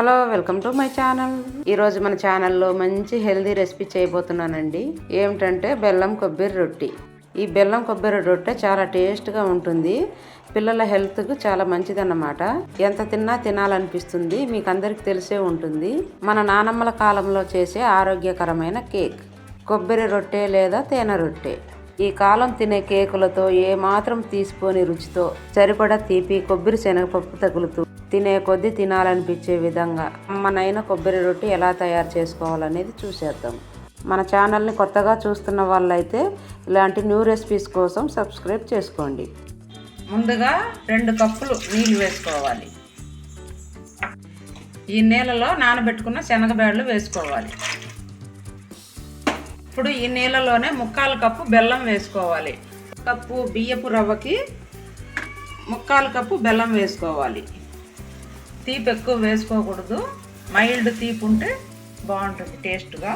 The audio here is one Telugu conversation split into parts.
Hello welcome to my channel. ఈరోజు మన ఛానల్లో మంచి హెల్దీ రెసిపీ చేయబోతున్నానండి. ఏమిటంటే బెల్లం కొబ్బరి రొట్టి. ఈ బెల్లం కొబ్బరి రొట్టె చాలా టేస్ట్గా ఉంటుంది. పిల్లల హెల్త్కు చాలా మంచిదన్నమాట. ఎంత తిన్నా తినాలనిపిస్తుంది. మీకు అందరికి తెలిసే ఉంటుంది. మన నానమ్మల కాలంలో చేసే ఆరోగ్యకరమైన కేక్. కొబ్బరి రొట్టె లేదా తేనె రొట్టె. ఈ కాలం తినే కేకులతో ఏ మాత్రం తీసిపోని రుచితో సరిపడా తీపి కొబ్బరి శనగపప్పు తగులుతూ తినే కొద్దీ తినాలనిపించే విధంగా అమ్మనైన కొబ్బరి రొట్టి ఎలా తయారు చేసుకోవాలనేది చూసేద్దాం. మన ఛానల్ని కొత్తగా చూస్తున్న వాళ్ళైతే ఇలాంటి న్యూ రెసిపీస్ కోసం సబ్స్క్రైబ్ చేసుకోండి. ముందుగా రెండు కప్పులు నీళ్ళు వేసుకోవాలి. ఈ నీళ్ళలో నానబెట్టుకున్న శనగబేడలు వేసుకోవాలి. ఇప్పుడు ఈ నీళ్ళలోనే ముక్కాలు కప్పు బెల్లం వేసుకోవాలి. కప్పు బియ్యపు రవ్వకి ముక్కాలు కప్పు బెల్లం వేసుకోవాలి. తీపి ఎక్కువ వేసుకోకూడదు. మైల్డ్ తీపి ఉంటే బాగుంటుంది టేస్ట్గా.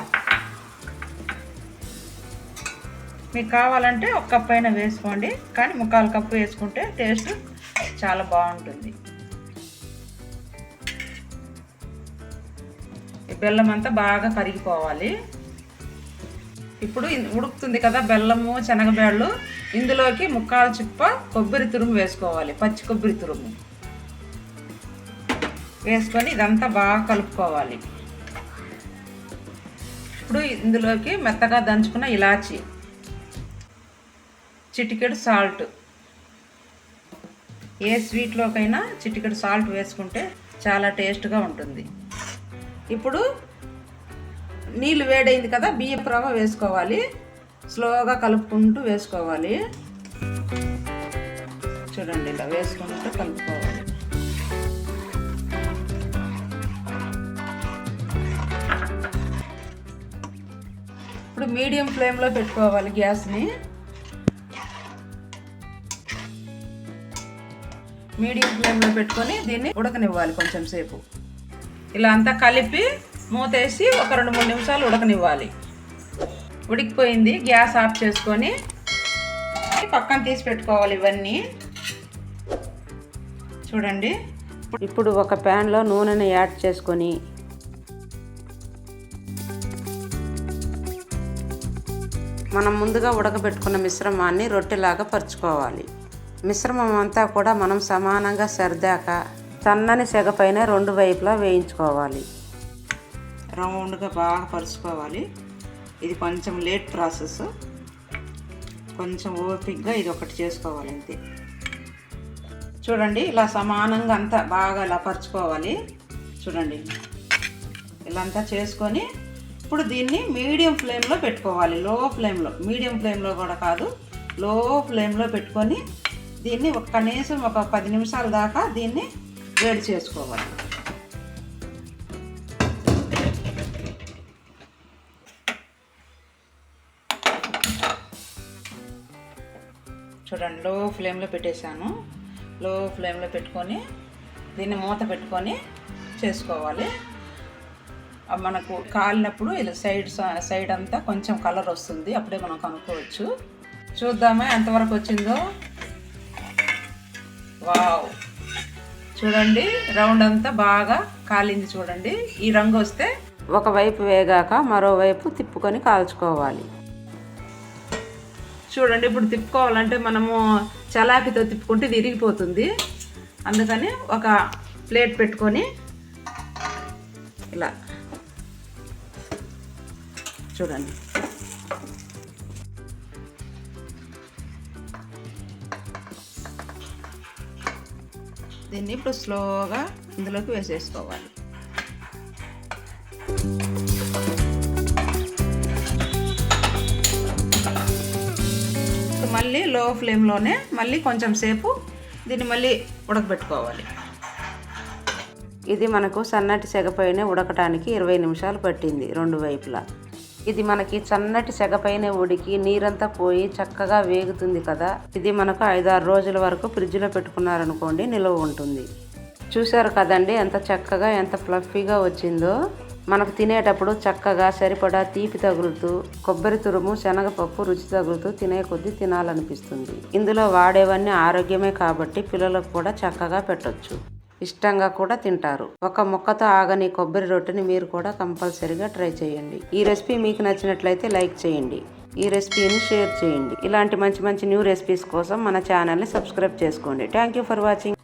మీకు కావాలంటే ఒక కప్ అయినా వేసుకోండి. కానీ ముక్కాలు కప్పు వేసుకుంటే టేస్ట్ చాలా బాగుంటుంది. ఈ బెల్లం అంతా బాగా కరిగిపోవాలి. ఇప్పుడు ఉడుకుతుంది కదా బెల్లము శనగబేళ్ళు ఇందులోకి ముక్కాల చిప్ప కొబ్బరి తురుము వేసుకోవాలి. పచ్చి కొబ్బరి తురుము. వేసుకొని ఇదంతా బాగా కలుపుకోవాలి. ఇప్పుడు ఇందులోకి మెత్తగా దంచుకున్న ఇలాచి చిటికెడు సాల్ట్. ఏ స్వీట్లోకైనా చిటికెడు సాల్ట్ వేసుకుంటే చాలా టేస్ట్గా ఉంటుంది. ఇప్పుడు నీళ్ళు వేడైంది కదా బియ్యపు రవ్వ వేసుకోవాలి. స్లోగా కలుపుకుంటూ వేసుకోవాలి. చూడండి ఇలా వేసుకుంటూ కలుపుకోవాలి. మీడియం ఫ్లేమ్లో పెట్టుకోవాలి గ్యాస్ని. మీడియం ఫ్లేమ్లో పెట్టుకొని దీన్ని ఉడకనివ్వాలి కొంచెం సేపు. ఇలా అంతా కలిపి మూతేసి ఒక రెండు మూడు నిమిషాలు ఉడకనివ్వాలి. ఉడికిపోయింది గ్యాస్ ఆఫ్ చేసుకొని పక్కన తీసి పెట్టుకోవాలి ఇవన్నీ. చూడండి. ఇప్పుడు ఒక ప్యాన్లో నూనెని యాడ్ చేసుకొని మనం ముందుగా ఉడకబెట్టుకున్న మిశ్రమాన్ని రొట్టెలాగా పరుచుకోవాలి. మిశ్రమం అంతా కూడా మనం సమానంగా సర్దాక సన్నని సెగ పైన రెండు వైపులా వేయించుకోవాలి. రౌండ్గా బాగా పరుచుకోవాలి. ఇది కొంచెం లేట్ ప్రాసెస్. కొంచెం ఓపిక్గా ఇది ఒకటి చేసుకోవాలి అంతే. చూడండి ఇలా సమానంగా అంతా బాగా ఇలా పరుచుకోవాలి. చూడండి ఇలా అంతా చేసుకొని ఇప్పుడు దీన్ని మీడియం ఫ్లేమ్లో పెట్టుకోవాలి. లో. ఫ్లేమ్లో మీడియం ఫ్లేమ్లో కూడా కాదు. లో ఫ్లేమ్లో పెట్టుకొని దీన్ని ఒక కనీసం ఒక పది నిమిషాల దాకా దీన్ని వేడి చేసుకోవాలి. చూడండి లో ఫ్లేమ్లో పెట్టేశాను లో ఫ్లేమ్లో పెట్టుకొని దీన్ని మూత పెట్టుకొని చేసుకోవాలి. మనకు కాలినప్పుడు ఇలా సైడ్ సైడ్ అంతా కొంచెం కలర్ వస్తుంది. అప్పుడే మనం కనుక్కోవచ్చు. చూద్దామా ఎంతవరకు వచ్చిందో? వావ్. చూడండి రౌండ్ అంతా బాగా కాలింది చూడండి. ఈ రంగు వస్తే ఒకవైపు వేగాక మరోవైపు తిప్పుకొని కాల్చుకోవాలి. చూడండి ఇప్పుడు తిప్పుకోవాలంటే మనము చలాకితో తిప్పుకుంటే ఇది ఇరిగిపోతుంది. అందుకని ఒక ప్లేట్ పెట్టుకొని ఇలా చూడండి. దీన్ని ఇప్పుడు స్లోగా ఇందులోకి వేసేసుకోవాలి. మళ్ళీ లో ఫ్లేమ్లోనే మళ్ళీ కొంచెం సేపు దీన్ని మళ్ళీ ఉడకబెట్టుకోవాలి. ఇది మనకు సన్నటి సెగపైన ఉడకటానికి ఇరవై నిమిషాలు పట్టింది రెండు వైపులా. ఇది మనకి సన్నటి సెగపైన ఉడికి నీరంతా పోయి చక్కగా వేగుతుంది కదా. ఇది మనకు ఐదారు రోజుల వరకు ఫ్రిడ్జ్లో పెట్టుకున్నారనుకోండి నిలువ ఉంటుంది. చూశారు కదండి ఎంత చక్కగా ఎంత ఫ్లఫీగా వచ్చిందో. మనకు తినేటప్పుడు చక్కగా సరిపడా తీపి తగులుతూ కొబ్బరి తురుము శనగపప్పు రుచి తగులుతూ తినే కొద్దీ తినాలనిపిస్తుంది. ఇందులో వాడేవన్నీ ఆరోగ్యమే కాబట్టి పిల్లలకు కూడా చక్కగా పెట్టొచ్చు. ఇష్టంగా కూడా తింటారు. ఒక ముక్కతో ఆగని కొబ్బరి రొట్టెని మీరు కూడా కంపల్సరీగా ట్రై చేయండి. ఈ రెసిపీ మీకు నచ్చినట్లయితే లైక్ చేయండి. ఈ రెసిపీని షేర్ చేయండి. ఇలాంటి మంచి మంచి న్యూ రెసిపీస్ కోసం మన ఛానల్ని సబ్స్క్రైబ్ చేసుకోండి. Thank you for watching.